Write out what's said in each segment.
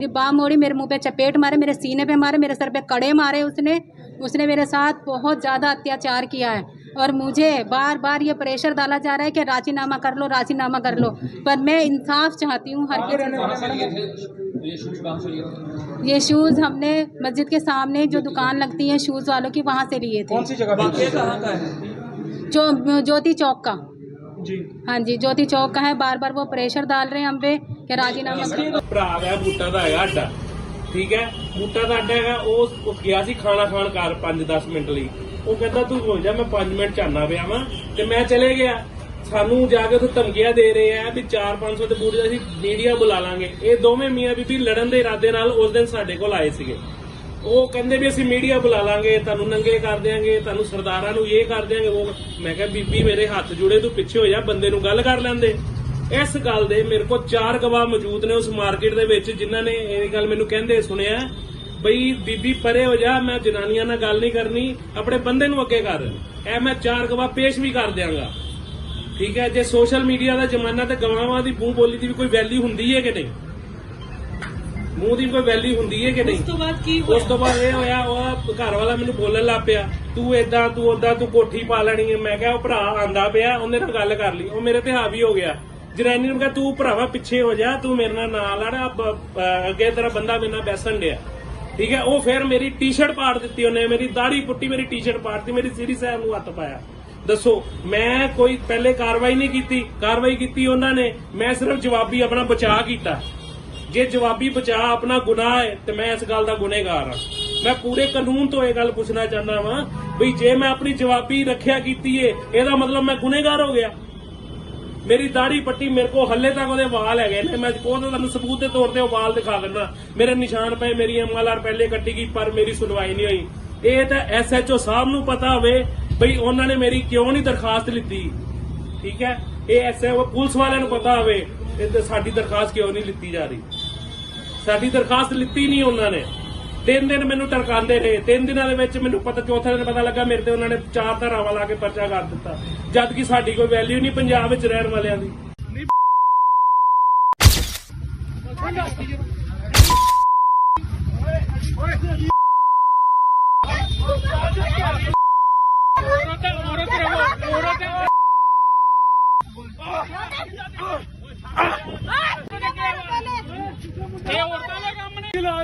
ये बाह मोड़ी मेरे मुँह पे चपेट मारे मेरे सीने पे मारे मेरे सर पे कड़े मारे उसने। उसने मेरे साथ बहुत ज़्यादा अत्याचार किया है। और मुझे बार बार ये प्रेशर डाला जा रहा है कि राजीनामा कर लो राजीनामा कर लो। पर मैं इंसाफ चाहती हूँ हर किसी ये शूज़ कहाँ से लिए थे ये शूज़ हमने मस्जिद के सामने जो दुकान लगती है शूज़ वालों की वहाँ से लिए थे। कौन सी जगह वाकई पे कहाँ का है? जो ज्योति चौक का। जी हाँ जी ज्योति चौक का है बार बार वो प्रेशर डाल रहे हैं हम पे कि राजीनामा करो ਭਰਾ ਹੈ ਬੂਟਾ ਦਾ ਹੈਗਾ ਅੱਡਾ ਠੀਕ ਹੈ ਬੂਟਾ ਦਾ ਅੱਡਾ ਹੈਗਾ ਉਹ ਉਹ ਗਿਆ ਸੀ ਖਾਣਾ ਖਾਣ ਘਰ 5-10 ਮਿੰਟ ਲਈ ਉਹ ਕਹਿੰਦਾ ਤੂੰ ਹੋ ਜਾ ਮੈਂ 5 ਮਿੰਟ ਚਾਹਨਾ ਪਿਆ ਵਾਂ ਤੇ ਮੈਂ ਚਲੇ ਗਿਆ ਸਾਨੂੰ ਜਾ ਕੇ ਉੱਥੇ ਧਮਕੀਆਂ ਦੇ ਰਹੇ ਆ ਵੀ 4-500 ਦੇ ਬੂਟ ਅਸੀਂ ਮੀਡੀਆ ਬੁਲਾ ਲਾਂਗੇ ਇਹ ਦੋਵੇਂ ਮੀਆਂ ਬੀਬੀ ਲੜਨ ਦੇ ਇਰਾਦੇ ਨਾਲ ਉਸ ਦਿਨ ਸਾਡੇ ਕੋਲ ਆਏ ਸੀਗੇ ਉਹ ਕਹਿੰਦੇ ਵੀ ਅਸੀਂ ਮੀਡੀਆ ਬੁਲਾ ਲਾਂਗੇ, ਤੁਹਾਨੂੰ ਨੰਗੇ ਕਰ ਦਿਆਂਗੇ, ਤੁਹਾਨੂੰ ਸਰਦਾਰਾਂ ਨੂੰ ਇਹ ਕਰ ਦਿਆਂਗੇ, ਉਹ ਮੈਂ ਕਿਹਾ, ਬੀਬੀ ਮੇਰੇ ਹੱਥ ਜੁੜੇ, ਤੂੰ ਪਿੱਛੇ ਹੋ ਜਾ, ਬੰਦੇ ਨੂੰ ਗੱਲ ਕਰ ਲੈਂਦੇ। ਇਸ ਗੱਲ ਦੇ ਮੇਰੇ ਕੋਲ ਚਾਰ ਗਵਾਹ ਮੌਜੂਦ ਨੇ ਉਸ ਮਾਰਕੀਟ ਦੇ ਵਿੱਚ, ਜਿਨ੍ਹਾਂ ਨੇ ਇਹ ਗੱਲ ਮੈਨੂੰ ਕਹਿੰਦੇ ਸੁਣਿਆ, ਬਈ ਬੀਬੀ ਪਰੇ ਹੋ ਜਾ, ਮੈਂ ਜਨਾਨੀਆਂ ਨਾਲ ਗੱਲ ਨਹੀਂ ਕਰਨੀ, ਆਪਣੇ ਬੰਦੇ ਨੂੰ ਅੱਗੇ ਕਰ। ਇਹ ਮੈਂ ਚਾਰ ਗਵਾਹ ਪੇਸ਼ ਵੀ ਕਰ ਦਿਆਂਗਾ। ਠੀਕ ਹੈ, ਜੇ ਸੋਸ਼ਲ ਮੀਡੀਆ ਦਾ ਜ਼ਮਾਨਾ ਤੇ ਗਵਾਹਾਂ ਦੀ ਮੂੰਹ ਬੋਲੀ ਦੀ ਵੀ ਕੋਈ ਵੈਲਿਊ ਹੁੰਦੀ ਹੈ ਕਿ ਨਹੀਂ? ਮੂੰਹ ਦੀ ਕੋਈ ਵੈਲਿਊ ਹੁੰਦੀ ਹੈ ਕਿ ਨਹੀਂ? ਉਸ ਤੋਂ ਬਾਅਦ ਕੀ ਹੋਇਆ? ਉਸ ਤੋਂ ਬਾਅਦ ਇਹ ਹੋਇਆ ਉਹ ਘਰ ਵਾਲਾ ਮੈਨੂੰ ਬੋਲਣ ਲੱਗ ਪਿਆ ਤੂੰ ਏਦਾਂ ਤੂੰ ਓਦਾਂ ਤੂੰ ਕੋਠੀ ਪਾ ਲੈਣੀ ਹੈ। ਮੈਂ ਕਿਹਾ ਉਹ ਭਰਾ ਆਂਦਾ ਪਿਆ ਉਹਨੇ ਨਾਲ ਗੱਲ ਕਰ ਲਈ। ਉਹ ਮੇਰੇ ਤੇ ਹਾਵੀ ਹੋ ਗਿਆ। ਜਨਾਨੀ ਨੂੰ ਕਿਹਾ ਤੂੰ ਭਰਾਵਾ ਪਿੱਛੇ ਹੋ ਜਾ ਤੂੰ ਮੇਰੇ ਨਾਲ ਨਾ ਲੜ ਅੱਗੇ ਤੇਰਾ ਬੰਦਾ ਮੇਰੇ ਨਾਲ ਬੈਸਣ ਡਿਆ। ਠੀਕ ਹੈ ਉਹ ਫਿਰ ਮੇਰੀ ਟੀ-ਸ਼ਰਟ ਪਾੜ ਦਿੱਤੀ ਉਹਨੇ ਮੇਰੀ ਦਾੜੀ ਪੁੱਟੀ ਮੇਰੀ ਟੀ-ਸ਼ਰਟ ਪਾੜਤੀ ਮੇਰੀ ਸੀਰੀ ਸਾਹਿਬ ਨੂੰ ਹੱਥ ਪਾਇਆ। ਦੱਸੋ ਮੈਂ ਕੋਈ ਪਹਿਲੇ ਕਾਰਵਾਈ ਨਹੀਂ ਕੀਤੀ ਕਾਰਵਾਈ ਕੀਤੀ ਉਹਨਾਂ ਨੇ ਮੈਂ ਸਿਰਫ ਜਵਾਬੀ ਆਪਣਾ ਬਚਾਅ ਕੀਤਾ। ਜੇ ਜਵਾਬੀ ਬਚਾ ਆਪਣਾ ਗੁਨਾਹ ਹੈ, ਤੇ ਮੈਂ ਇਸ ਗੱਲ ਦਾ ਗੁਨੇਗਾਰ ਹਾਂ। ਮੈਂ ਪੂਰੇ ਕਾਨੂੰਨ ਤੋਂ ਇਹ ਗੱਲ ਪੁੱਛਣਾ ਚਾਹੁੰਦਾ ਵਾਂ ਵੀ ਜੇ ਮੈਂ ਆਪਣੀ ਜਵਾਬੀ ਰੱਖਿਆ ਕੀਤੀ ਏ, ਇਹਦਾ ਮਤਲਬ ਮੈਂ ਗੁਨੇਗਾਰ ਹੋ ਗਿਆ। ਮੇਰੀ ਦਾੜੀ ਪੱਟੀ ਮੇਰੇ ਕੋ ਹੱਲੇ ਤੱਕ ਉਹਦੇ ਵਾਲ ਹੈਗੇ ਨੇ, ਮੈਂ ਉਹ ਤੁਹਾਨੂੰ ਸਬੂਤ ਦੇ ਤੌਰ ਤੇ ਉਹ ਵਾਲ ਦਿਖਾ ਦਿੰਦਾ। ਮੇਰੇ ਨਿਸ਼ਾਨ ਪਏ, ਮੇਰੀ ਐਮਐਲਆਰ ਪਹਿਲੇ ਕੱਟੀ ਗਈ, ਪਰ ਮੇਰੀ ਸੁਣਵਾਈ ਨਹੀਂ ਹੋਈ। ਇਹ ਤਾਂ ਐਸਐਚਓ ਸਾਹਿਬ ਨੂੰ ਪਤਾ ਹੋਵੇ ਬਈ ਉਹਨਾਂ ਨੇ ਮੇਰੀ ਕਿਉਂ ਨਹੀਂ ਦਰਖਾਸਤ ਲਿੱਤੀ। ਠੀਕ ਹੈ? ਇਹ ਐਸਐਚਓ ਪੁਲਿਸ ਵਾਲਿਆਂ ਨੂੰ ਪਤਾ ਹੋਵੇ, ਇਹ ਸਾਡੀ ਦਰਖਾਸਤ ਕਿਉਂ ਨਹੀਂ ਲਿੱਤੀ ਜਾ ਰਹੀ? ਸਾਡੀ ਦਰਖਾਸਤ ਲਿੱਤੀ ਨਹੀਂ ਉਹਨਾਂ ਨੇ। ਤਿੰਨ ਦਿਨ ਮੈਨੂੰ ਟਰਕਾਉਂਦੇ ਰਹੇ। ਤਿੰਨ ਦਿਨਾਂ ਦੇ ਵਿੱਚ ਮੈਨੂੰ ਪਤਾ ਚੌਥੇ ਦਿਨ ਪਤਾ ਲੱਗਾ ਮੇਰੇ ਤੇ ਉਹਨਾਂ ਨੇ ਚਾਰ ਧਾਰਾਵਾਂ ਲਾ ਕੇ ਪਰਚਾ ਕਰ ਦਿੱਤਾ। ਜਦ ਕਿ ਸਾਡੀ ਕੋਈ ਵੈਲਿਊ ਨਹੀਂ ਪੰਜਾਬ ਵਿੱਚ ਰਹਿਣ ਵਾਲਿਆਂ ਦੀ।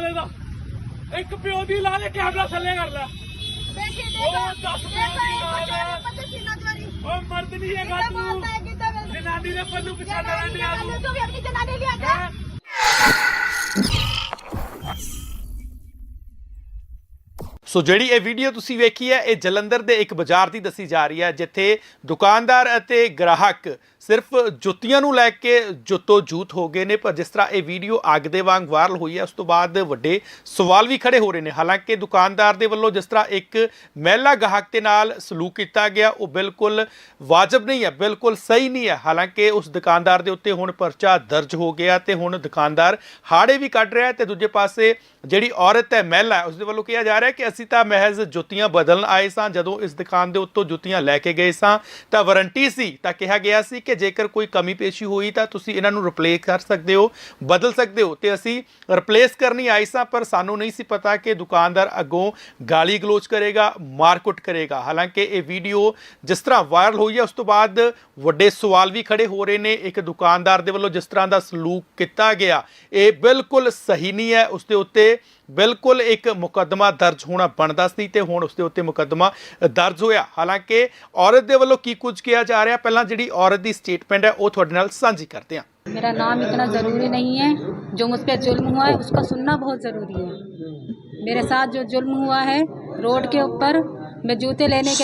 ਕੰਮ ਨਹੀਂ ਲਾ ਲੈਦਾ ਇੱਕ ਪਿਓ ਦੀ ਲਾ ਲੈ ਕੈਮਰਾ ਥੱਲੇ ਕਰ ਲੈ। ਉਹ ਮਰਦ ਨਹੀਂ ਹੈਗਾ ਤੂੰ। ਜਨਾਨੀ ਦੇ ਪੱਲੂ ਪਛਾਣਾ ਰਹਿੰਦਿਆ ਤੂੰ। ਸੋ ਜਿਹੜੀ ਇਹ ਵੀਡੀਓ ਤੁਸੀਂ ਵੇਖੀ ਹੈ, ਇਹ ਜਲੰਧਰ ਦੇ ਇੱਕ ਬਾਜ਼ਾਰ ਦੀ ਦੱਸੀ ਜਾ ਰਹੀ ਹੈ, ਜਿੱਥੇ ਦੁਕਾਨਦਾਰ ਅਤੇ ਗ੍ਰਾਹਕ ਸਿਰਫ ਜੁੱਤੀਆਂ ਨੂੰ ਲੈ ਕੇ ਜੁੱਤੋ ਜੂਤ ਹੋ ਗਏ ਨੇ, ਪਰ ਜਿਸ ਤਰ੍ਹਾਂ ਇਹ ਵੀਡੀਓ ਅੱਗ ਦੇ ਵਾਂਗ ਵਾਇਰਲ ਹੋਈ ਹੈ, ਉਸ ਤੋਂ ਬਾਅਦ ਵੱਡੇ ਸਵਾਲ ਵੀ ਖੜੇ ਹੋ ਰਹੇ ਨੇ। ਹਾਲਾਂਕਿ ਦੁਕਾਨਦਾਰ ਦੇ ਵੱਲੋਂ ਜਿਸ ਤਰ੍ਹਾਂ ਇੱਕ ਮਹਿਲਾ ਗਾਹਕ ਦੇ ਨਾਲ ਸਲੂਕ ਕੀਤਾ ਗਿਆ, ਉਹ ਬਿਲਕੁਲ ਵਾਜਬ ਨਹੀਂ ਹੈ, ਬਿਲਕੁਲ ਸਹੀ ਨਹੀਂ ਹੈ। ਹਾਲਾਂਕਿ ਉਸ ਦੁਕਾਨਦਾਰ ਦੇ ਉੱਤੇ ਹੁਣ ਪਰਚਾ ਦਰਜ ਹੋ ਗਿਆ ਤੇ ਹੁਣ ਦੁਕਾਨਦਾਰ ਹਾੜੇ ਵੀ ਕੱਢ ਰਿਹਾ ਹੈ ਤੇ ਦੂਜੇ ਪਾਸੇ ਜਿਹੜੀ ਔਰਤ ਹੈ, ਮਹਿਲਾ ਹੈ ਉਸ ਦੇ ਵੱਲੋਂ ਕਿਹਾ ਜਾ ਰਿਹਾ ਹੈ ਕਿ ਅਸੀਂ ਤਾਂ ਮਹਿਜ਼ ਜੁੱਤੀਆਂ ਬਦਲਣ ਆਏ ਸਾਂ। ਜਦੋਂ ਇਸ ਦੁਕਾਨ ਦੇ ਉੱਤੋਂ ਜੁੱਤੀਆਂ ਲੈ ਕੇ ਗਏ ਸਾਂ, ਤਾਂ ਵਾਰੰਟੀ ਸੀ, ਤਾਂ ਕਿਹਾ ਗਿਆ ਸੀ ਕਿ ਜੇਕਰ ਕੋਈ ਕਮੀ ਪੇਸ਼ੀ ਹੋਈ, ਤਾਂ ਤੁਸੀਂ ਇਹਨਾਂ ਨੂੰ ਰਿਪਲੇਸ ਕਰ ਸਕਦੇ ਹੋ, ਬਦਲ ਸਕਦੇ ਹੋ। ਤੇ ਅਸੀਂ ਰਿਪਲੇਸ ਕਰਨੀ ਆਏ ਸਾਂ, ਪਰ ਸਾਨੂੰ ਨਹੀਂ ਸੀ ਪਤਾ ਕਿ ਦੁਕਾਨਦਾਰ ਅੱਗੋਂ ਗਾਲੀ ਗਲੋਚ ਕਰੇਗਾ ਮਾਰਕੁੱਟ ਕਰੇਗਾ। ਹਾਲਾਂਕਿ ਇਹ ਵੀਡੀਓ ਜਿਸ ਤਰ੍ਹਾਂ ਵਾਇਰਲ ਹੋਈ ਹੈ, ਉਸ ਤੋਂ ਬਾਅਦ ਵੱਡੇ ਸਵਾਲ ਵੀ ਖੜੇ ਹੋ ਰਹੇ ਨੇ। ਇੱਕ ਦੁਕਾਨਦਾਰ ਦੇ ਵੱਲੋਂ ਜਿਸ ਤਰ੍ਹਾਂ ਦਾ ਸਲੂਕ ਕੀਤਾ ਗਿਆ, ਇਹ ਬਿਲਕੁਲ ਸਹੀ ਨਹੀਂ ਹੈ। ਉਸ ਦੇ ਉੱਤੇ ਬਿਲਕੁਲ ਇੱਕ ਮੁਕੱਦਮਾ ਦਰਜ ਹੋਣਾ ਬਣਦਾ ਸੀ ਤੇ ਹੁਣ ਉਸ ਦੇ ਉੱਤੇ ਮੁਕੱਦਮਾ ਦਰਜ ਹੋਇਆ ਹਾਲਾਂਕਿ ਔਰਤ ਦੇ ਵੱਲੋਂ ਕੀ ਕੁਝ ਕਿਹਾ ਜਾ ਰਿਹਾ ਪਹਿਲਾਂ ਜਿਹੜੀ ਔਰਤ ਦੀ ਸਟੇਟਮੈਂਟ ਹੈ ਉਹ ਤੁਹਾਡੇ ਨਾਲ ਸਾਂਝੀ ਕਰਦੇ ਹਾਂ मेरा नाम इतना ज़रूरी नहीं है जो मुझ पर जुल्म हुआ है उसका सुनना बहुत ज़रूरी है मेरे साथ जो जुल्म हुआ है रोड के ऊपर मैं जूते लेने के